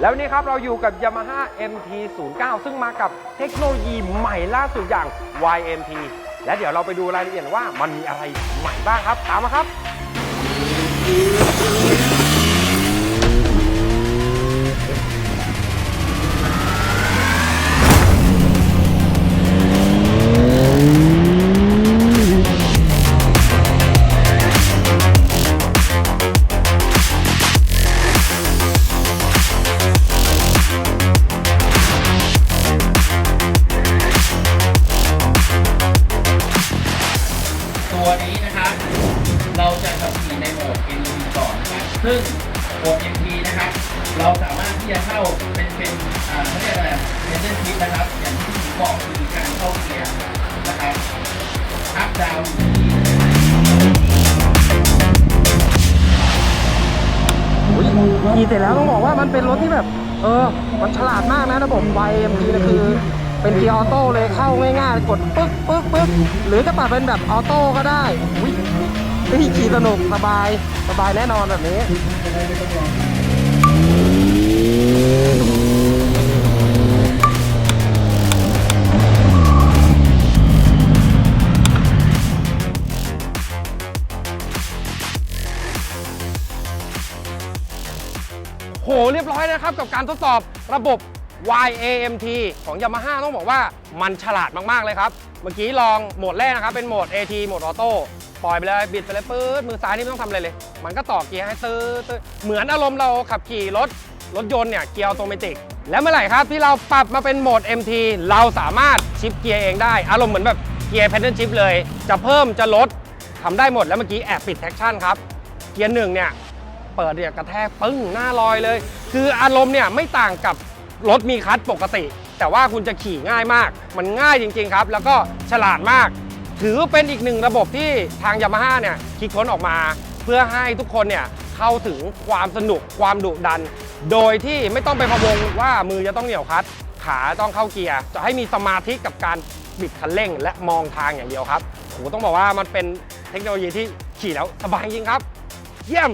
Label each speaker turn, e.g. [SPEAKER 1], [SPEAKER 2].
[SPEAKER 1] แล้วนนี่ครับเราอยู่กับ Yamaha MT09 ซึ่งมากับเทคโนโลยีใหม่ล่าสุดอย่าง YMT และเดี๋ยวเราไปดูรายละเอียดว่ามันมีอะไรใหม่บ้างครับ ตามมาครับ
[SPEAKER 2] ตัวนี้นะครับ เราจะขับขี่ในโหมด NT ก่อนนะครับ ซึ่งโหมด NT นะครับ เราสามารถที่จะเข้าเป็นเป็นอ่าเขาเรียกอะไรเป็นเส้นทิศนะครับ อย่างที่ผมบอกคือการเข้าเกียร์นะครับอัพดาวน์
[SPEAKER 1] ขี่เสร็จแล้วต้องบอกว่ามันเป็นรถที่แบบ เออ มันฉลาดมากนะระบบ YMT นะคือ เป็นเกียร์ออโต้เลยเข้าง่ายๆกดปึ๊กปึ๊กปึ๊กหรือจะปรับเป็นแบบออโต้ก็ได้อุ๊ยเฮ้ยขี่สนุกสบายสบายแน่นอนแบบนี้โหเรียบร้อยนะครับกับการทดสอบระบบ YAMT ของ Yamaha ต้องบอกว่ามันฉลาดมาก ๆ เลยครับ เมื่อกี้ลองโหมดแรกนะครับ เป็นโหมด AT โหมดออโต้ปล่อยไปเลยบิดไปเลยปื๊ดมือซ้ายนี่ไม่ต้องทำอะไรเลย มันก็ต่อเกียร์ให้ตื้อเหมือนอารมณ์เราขับขี่รถรถยนต์เนี่ยเกียร์ออโตเมติกแล้วเมื่อไหร่ครับที่เราปรับมาเป็นโหมด MT เราสามารถชิปเกียร์เองได้ อารมณ์เหมือนแบบเกียร์แพนเดิลชิปเลย จะเพิ่มจะลดทำได้หมดแล้วเมื่อกี้แอบปิดแท็กชั่นครับเกียร์หนึ่งเนี่ยเปิดเนี่ยกระแทกปึ้งหน้าลอยเลย คืออารมณ์เนี่ยไม่ต่างกับ รถมีคัตปกติ แต่ว่าคุณจะขี่ง่ายมาก มันง่ายจริง ๆ ครับ แล้วก็ฉลาดมาก ถือเป็นอีกหนึ่งระบบที่ทางยามาฮ่าเนี่ยคิดค้นออกมา เพื่อให้ทุกคนเนี่ยเข้าถึงความสนุกความดุดัน โดยที่ไม่ต้องไปพะวงว่ามือจะต้องเหนี่ยวคัตขาต้องเข้าเกียร์จะให้มีสมาธิกับการบิดคันเร่ง และมองทางอย่างเดียวครับโหต้องบอกว่ามันเป็นเทคโนโลยีที่ขี่แล้วสบายจริงครับ เยี่ยม